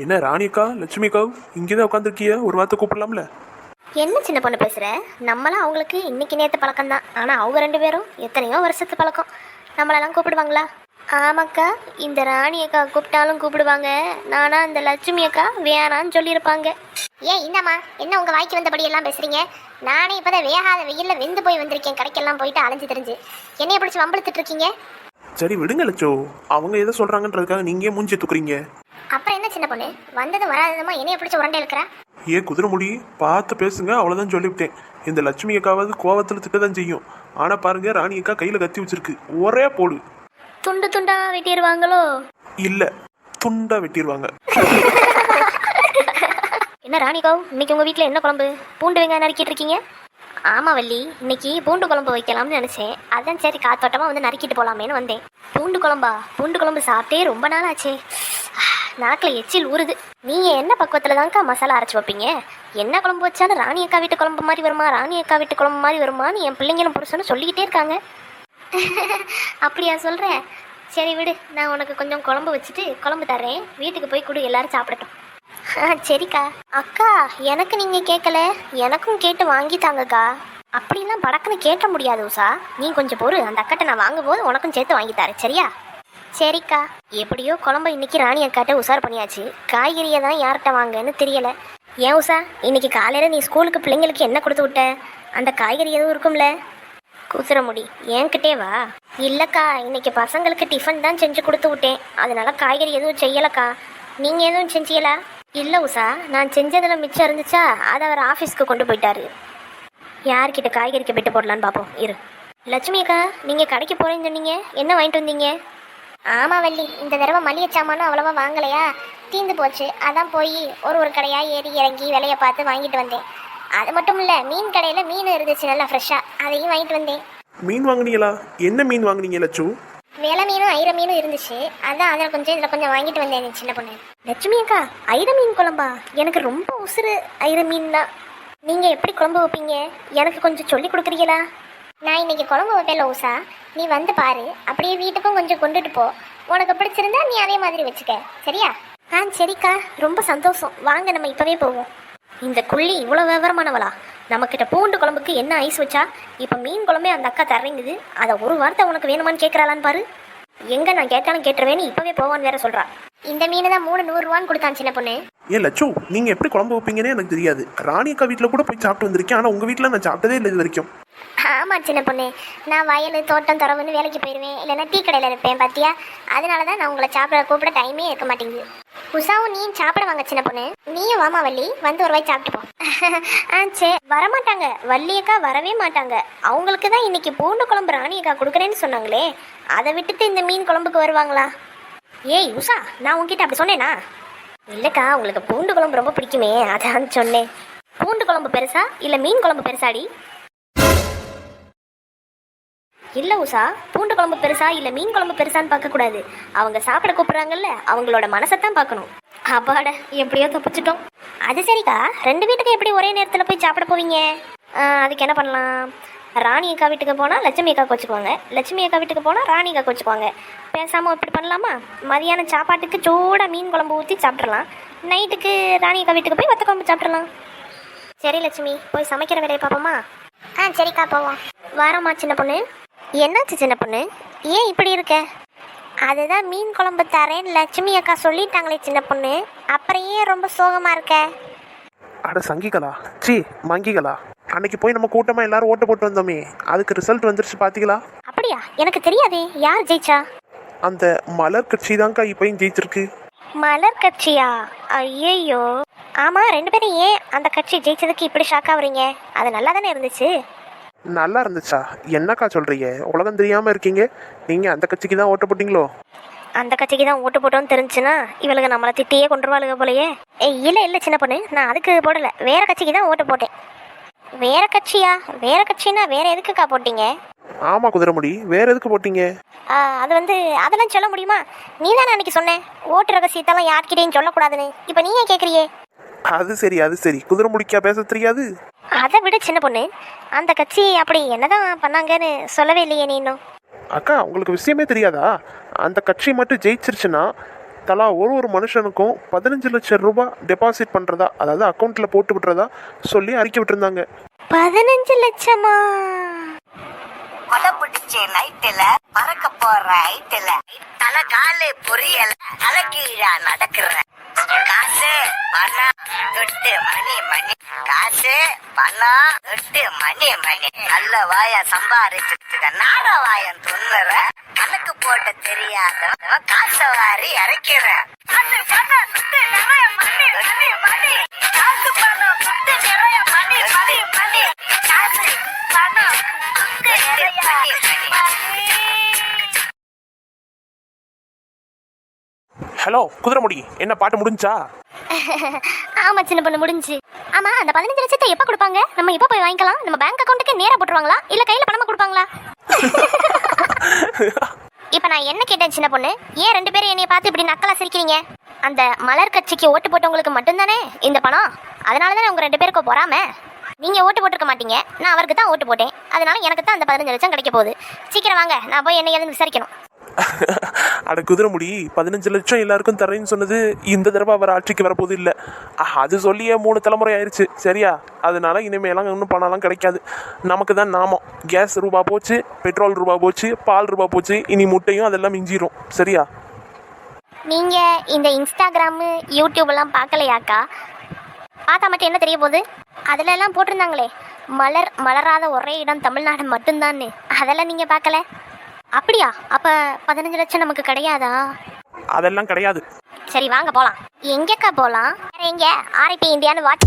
என்ன ராணிக்கா லட்சுமிக்கா இங்கே தான் உட்காந்துருக்கிய ஒரு வார்த்தை கூப்பிடலாம்ல? என்ன சின்ன பொண்ணு பேசுற? நம்மளாம் அவங்களுக்கு இன்னைக்கு நேற்று பழக்கம் தான் ஆனால் அவங்க ரெண்டு பேரும் எத்தனையோ வருஷத்து பழக்கம். நம்மளெல்லாம் கூப்பிடுவாங்களா? ஆமாக்கா இந்த ராணி அக்கா கூப்பிட்டாலும் கூப்பிடுவாங்க. நானா இந்த லட்சுமி அக்கா வேணான்னு சொல்லியிருப்பாங்க. ஏன் இந்தாம்மா என்ன உங்க வாய்க்கு வந்தபடி எல்லாம் பேசுறீங்க? நானே இப்பதான் வேகாத வெயில்ல வெந்து போய் வந்திருக்கேன். கடைக்கெல்லாம் போயிட்டு அலைஞ்சு தெரிஞ்சு. என்னைய பிடிச்சி வம்பிழுத்துட்டு இருக்கீங்க? சரி விடுங்க லட்சோ. அவங்க எதை சொல்கிறாங்கன்றதுக்காக நீங்கள் மூஞ்சி தூக்குறீங்க. சின்ன பொண்ணு. வந்தது வராததுமா என்னைய பிடிச்சி உரண்டை இருக்கிறா ஏ குதிரைமுடி பார்த்து பேசுங்க அவ்வளோதான் சொல்லிவிட்டேன். இந்த லட்சுமி அக்காவது கோவத்தில் திட்ட தான் செய்யும். ஆனால் பாருங்க ராணி அக்கா கையில் கத்தி வச்சிருக்கு. ஒரே போடு. துண்டு துண்டா வெட்டிடுவாங்களோ இல்லை துண்டா வெட்டிடுவாங்க என்ன ராணிகாவ் இன்னைக்கு உங்கள் வீட்டில் என்ன குழம்பு? பூண்டு வெங்காயம் நறுக்கிட்டு இருக்கீங்க? ஆமாம் வள்ளி இன்னைக்கு பூண்டு குழம்பு வைக்கலாம்னு நினச்சேன். அதான் சரி காத்தோட்டமாக வந்து நறுக்கிட்டு போகலாமேன்னு வந்தேன். பூண்டு குழம்பா? பூண்டு குழம்பு சாப்பிட்டே ரொம்ப நாள் ஆச்சே நாக்கில் எச்சில் ஊறுது. நீங்கள் என்ன பக்குவத்தில் தான்க்கா மசாலா அரைச்சி வைப்பீங்க? என்ன குழம்பு வச்சாலும் ராணி அக்கா வீட்டு குழம்பு மாதிரி வருமா? ராணி அக்கா வீட்டு குழம்பு மாதிரி வருமான்னு என் பிள்ளைங்களும் புருஷனும் சொல்லிக்கிட்டே இருக்காங்க. அப்படியா சொல்கிறேன் சரி விடு நான் உனக்கு கொஞ்சம் குழம்பு வச்சுட்டு குழம்பு தர்றேன். வீட்டுக்கு போய் கொடு எல்லாரும் சாப்பிடட்டும். ஆ சரிக்கா. அக்கா எனக்கு நீங்கள் கேட்கல எனக்கும் கேட்டு வாங்கி தாங்கக்கா. அப்படிலாம் படக்குன்னு கேட்க முடியாது உஷா. நீ கொஞ்சம் பொறு அந்த அக்கட்டை நான் வாங்கும்போது உனக்கும் சேர்த்து வாங்கி தரேன் சரியா? சரிக்கா. எப்படியோ குழம்பு இன்னைக்கு ராணி அக்காட்ட உஷார் பண்ணியாச்சு. காய்கறியை தான் யார்கிட்ட வாங்கன்னு தெரியல. ஏன் உஷா இன்னைக்கு காலையில் நீ ஸ்கூலுக்கு பிள்ளைங்களுக்கு என்ன கொடுத்து விட்ட? அந்த காய்கறி எதுவும் இருக்கும்ல? குதிர முடி என்கிட்டே வா. இல்லைக்கா இன்னைக்கு பசங்களுக்கு டிஃபன் தான் செஞ்சு கொடுத்து விட்டேன். அதனால காய்கறி எதுவும் செய்யலக்கா. நீங்கள் எதுவும் செஞ்சீங்களா? இல்லை உஷா நான் செஞ்சதில் மிச்சம் இருந்துச்சா? அதை அவர் ஆஃபீஸ்க்கு கொண்டு போயிட்டாரு. யார்கிட்ட காய்கறிக்கு போயிட்டு போடலான்னு பார்ப்போம் இரு. லட்சுமி அக்கா நீங்கள் கடைக்கு போகிறேன்னு சொன்னீங்க. என்ன வாங்கிட்டு வந்தீங்க? ஆமா வள்ளி இந்த தடவை மளிகை சாமானும் அவ்வளவா வாங்கலையா? தீந்து போச்சு. அதான் போய் ஒரு ஒரு கடையா ஏறி இறங்கி விலைய பார்த்து வாங்கிட்டு வந்தேன். அது மட்டும் இல்ல மீன் கடையில மீன் இருந்துச்சு நல்லா ஃப்ரெஷ்ஷா அதையும் வாங்கிட்டு வந்தேன். மீன் வாங்குனீங்களா? என்ன மீன் வாங்குனீங்க லட்சு வேலை மீனும் ஐர மீனும் இருந்துச்சு. அதான் அதில் கொஞ்சம் இதில் கொஞ்சம் வாங்கிட்டு வந்தேன் சின்ன பொண்ணு. லட்சுமி அக்கா ஐர மீன் குழம்பா? எனக்கு ரொம்ப உசுறு ஐர மீன் தான் நீங்கள் எப்படி குழம்பு வைப்பீங்க? எனக்கு கொஞ்சம் சொல்லி கொடுக்குறீங்களா? நான் இன்னைக்கு குழம்பு வைப்பேன் ஊசா. நீ வந்து பாரு. அப்படியே வீட்டுக்கும் கொஞ்சம் கொண்டுட்டு போ. உனக்கு பிடிச்சிருந்தா நீ அதே மாதிரி வச்சுக்க. சரியா? ஆ சரிக்கா. ரொம்ப சந்தோஷம். வாங்க நம்ம இப்போவே போவோம். இந்த குள்ளி இவ்வளோ விவரமானவளா? நம்மக்கிட்ட பூண்டு குழம்புக்கு என்ன ஐஸ் வச்சா? இப்போ மீன் குழம்பே அந்த அக்கா தரங்குது அதை ஒரு வார்த்தை உனக்கு வேணுமான்னு கேட்குறாளான்னு பாரு. எங்கே நான் கேட்டாலும் கேட்டுருவேன்னு இப்போவே போவான்னு வேற சொல்கிறா இந்த மீன் தான் மூணு நூறுரூவான்னு கொடுத்தான் சின்ன பொண்ணு. ஏன் லட்சு நீங்கள் எப்படி குழம்பு வைப்பீங்கன்னே எனக்கு தெரியாது. ராணி அக்கா வீட்டில் கூட போய் சாப்பிட்டு வந்திருக்கேன். ஆனால் உங்கள் வீட்டில் நான் சாப்பிட்டதே இல்லை இது வரைக்கும். ஆமா சின்ன பொண்ணு. நான் வயல் தோட்டம் துறவுன்னு வேலைக்கு போயிடுவேன். இல்லைன்னா டீ கடையில் இருப்பேன் பாத்தியா? அதனால தான் நான் உங்களை சாப்பிட கூப்பிட டைமே இருக்க மாட்டேங்குது. உஷாவும் நீயும் சாப்பிட வாங்க சின்ன பொண்ணு. நீயும் வாமா வள்ளி. வந்து ஒரு வாய் சாப்பிட்டு போ. ஆ சரி வரமாட்டாங்க. வள்ளியக்கா வரவே மாட்டாங்க. அவங்களுக்கு தான் இன்னைக்கு பூண்டு குழம்பு ராணியக்கா கொடுக்குறேன்னு சொன்னாங்களே. அதை விட்டுட்டு இந்த மீன் குழம்புக்கு வருவாங்களா? ஏய் உஷா நான் உங்ககிட்ட அப்படி சொன்னேனா? இல்லைக்கா உங்களுக்கு பூண்டு குழம்பு ரொம்ப பிடிக்குமே அதான் சொன்னேன். பூண்டு குழம்பு பெருசா இல்லை மீன் குழம்பு பெருசாடி? இல்ல உஷா பூண்டு குழம்பு பெருசா இல்லை மீன் குழம்பு பெருசான்னு பார்க்கக்கூடாது. அவங்க சாப்பிட கூப்பிடுறாங்கல்ல அவங்களோட மனசை தான் பார்க்கணும். அப்பாட எப்படியோ தப்பிச்சிட்டோம். அது சரிக்கா ரெண்டு வீட்டுக்கு எப்படி ஒரே நேரத்தில் போய் சாப்பிட போவீங்க? அதுக்கு என்ன பண்ணலாம்? ராணி அக்கா வீட்டுக்கு போனால் லட்சுமி அக்கா கொச்சுக்குவாங்க. லட்சுமி அக்கா வீட்டுக்கு போனால் ராணி அக்கா கொச்சுக்குவாங்க. பேசாமல் இப்படி பண்ணலாமா? மதியானம் சாப்பாட்டுக்கு சூடாக மீன் குழம்பு ஊற்றி சாப்பிட்றலாம் நைட்டுக்கு ராணி அக்கா வீட்டுக்கு போய் வத்த குழம்பு சாப்பிட்றலாம் சரி லட்சுமி போய் சமைக்கிற வேலையை பார்ப்போமா? ஆ சரிக்கா போவோம். வாரம்மா சின்ன பொண்ணு. என்னாச்சு சின்ன பொண்ணு? ஏன் இப்படி இருக்க? அதுதான் மீன் குழம்பு தரேன் லட்சுமி அக்கா சொல்லிட்டாங்களே சின்ன பொண்ணு. அப்புறம் ஏன் ரொம்ப சோகமாக இருக்க? அட சங்கிகளா. சி மங்கிகளா. அன்னைக்கு போய் நம்ம கூட்டமாக எல்லாரும் ஓட்டு போட்டு வந்தோமே. அதுக்கு ரிசல்ட் வந்துருச்சு பார்த்தீங்களா அப்படியா? எனக்கு தெரியாதே. யார் ஜெயிச்சா? அந்த மலர் கட்சி தான்க்கா இப்போயும் ஜெயிச்சிருக்கு. மலர் கட்சியா? ஐயையோ. ஆமா ரெண்டு பேரும் ஏன் அந்த கட்சி ஜெயிச்சதுக்கு இப்படி ஷாக் ஆகுறீங்க? அது நல்லா தானே இருந்துச்சு? நல்லா இருந்துச்சா? என்னக்கா சொல்கிறீங்க உலகம் தெரியாமல் இருக்கீங்க. நீங்கள் அந்த கட்சிக்கு தான் ஓட்டு போட்டீங்களோ? அந்த கட்சிக்கு தான் ஓட்டு போட்டோம்னு தெரிஞ்சுன்னா இவளுக்கு நம்மளை திட்டியே கொண்டுருவாளுங்க போலயே. ஏய் இல்லை இல்லை சின்ன பொண்ணு. நான் அதுக்கு போடல. வேற கட்சிக்கு தான் ஓட்டு போட்டேன். வேற கட்சியா? வேற கட்சினா வேற எதுக்குக்கா போட்டீங்க? ஆமாம் குதிரைமுடி வேற எதுக்கு போட்டீங்க? ஆ, அது வந்து அதெல்லாம் சொல்ல முடியுமா? நீ தானே அன்னைக்கு சொன்ன ஓட்டு ரகசியத்தெல்லாம் யார்கிட்டயும் சொல்லக்கூடாதுன்னு. இப்போ நீ ஏன் கேட்குறியே அது சரி அது சரி. குதிரை முடிக்கா பேச தெரியாது. அதை விட சின்ன பொண்ணு. அந்த கட்சி அப்படி என்னதான் பண்ணாங்கன்னு சொல்லவே இல்லையே நீ இன்னும். அக்கா உங்களுக்கு விஷயமே தெரியாதா? அந்த கட்சி மட்டும் ஜெயிச்சிருச்சுன்னா தலா ஒரு ஒரு மனுஷனுக்கும் பதினஞ்சு லட்சம் ரூபாய் டெபாசிட் பண்ணுறதா அதாவது அக்கௌண்ட்டில் போட்டு விட்டுறதா சொல்லி அறிக்கை விட்டுருந்தாங்க. பதினஞ்சு லட்சமா? கொடை பிடிச்ச நைட்டுல பறக்க போற ஐட்டுல தலை காலு புரியல தலைக்கீழா நடக்கிற. காசு பணம் எட்டு மணி மணி. காசு பணம் எட்டு மணி மணி. நல்ல வாய சம்பாரிச்சிருக்க நாட வாயம் துண்ணுற. கணக்கு போட்ட தெரியாத. காச வாரி இறக்கிற ஹலோ குதிரைமுடி என்ன பாட்டு முடிஞ்சா? ஆமா சின்ன பொண்ணு முடிஞ்சு. ஆமா அந்த பதினஞ்சு லட்சத்தை எப்ப கொடுப்பாங்க? நம்ம எப்ப போய் வாங்கிக்கலாம்? நம்ம பேங்க் அக்கௌண்ட்டுக்கு நேரா போட்டுருவாங்களா? இல்ல கையில பணமா கொடுப்பாங்களா? இப்ப நான் என்ன கேட்டேன் சின்ன பொண்ணு? ஏன் ரெண்டு பேரும் என்னைய பார்த்து இப்படி நக்கலா சிரிக்கிறீங்க? அந்த மலர் கட்சிக்கு ஓட்டு போட்டவங்களுக்கு மட்டும்தானே இந்த பணம்? அதனால தானே உங்க ரெண்டு பேருக்கும் பொறாம? நீங்க ஓட்டு போட்டிருக்க மாட்டீங்க. நான் அவருக்கு தான் ஓட்டு போட்டேன். அதனால எனக்கு தான் அந்த பதினஞ்சு லட்சம் கிடைக்க போகுது. சீக்கிரம் வாங்க. நான் போய் என்ன ஏதுன்னு விசாரிக்கணும். அட குதிரைமுடி பதினஞ்சு லட்சம் எல்லாருக்கும் தரேன்னு சொன்னது இந்த தடவை அவர் ஆட்சிக்கு வரப்போது இல்லை. அது சொல்லியே மூணு தலைமுறை ஆயிடுச்சு சரியா? அதனால இனிமேலாம் இன்னும் பணம்லாம் கிடைக்காது. நமக்கு தான் நாமம். கேஸ் ரூபா போச்சு பெட்ரோல் ரூபா போச்சு பால் ரூபா போச்சு இனி முட்டையும் அதெல்லாம் மிஞ்சிரும். சரியா? நீங்க இந்த இன்ஸ்டாகிராமு யூடியூப் எல்லாம் பார்க்கலையாக்கா? பார்த்தா மட்டும் என்ன தெரிய போகுது? அதுல எல்லாம் போட்டிருந்தாங்களே மலர் மலராத ஒரே இடம் தமிழ்நாடு மட்டும்தான்னு. அதெல்லாம் நீங்க பார்க்கல? அப்படியா? அப்ப பதினஞ்சு லட்சம் நமக்கு கிடையாதா? அதெல்லாம் கிடையாது. சரி வாங்க போலாம். எங்கக்கா போலாம்? வேற எங்க? ஆர்ஐபி இந்தியான்னு வாட்ச்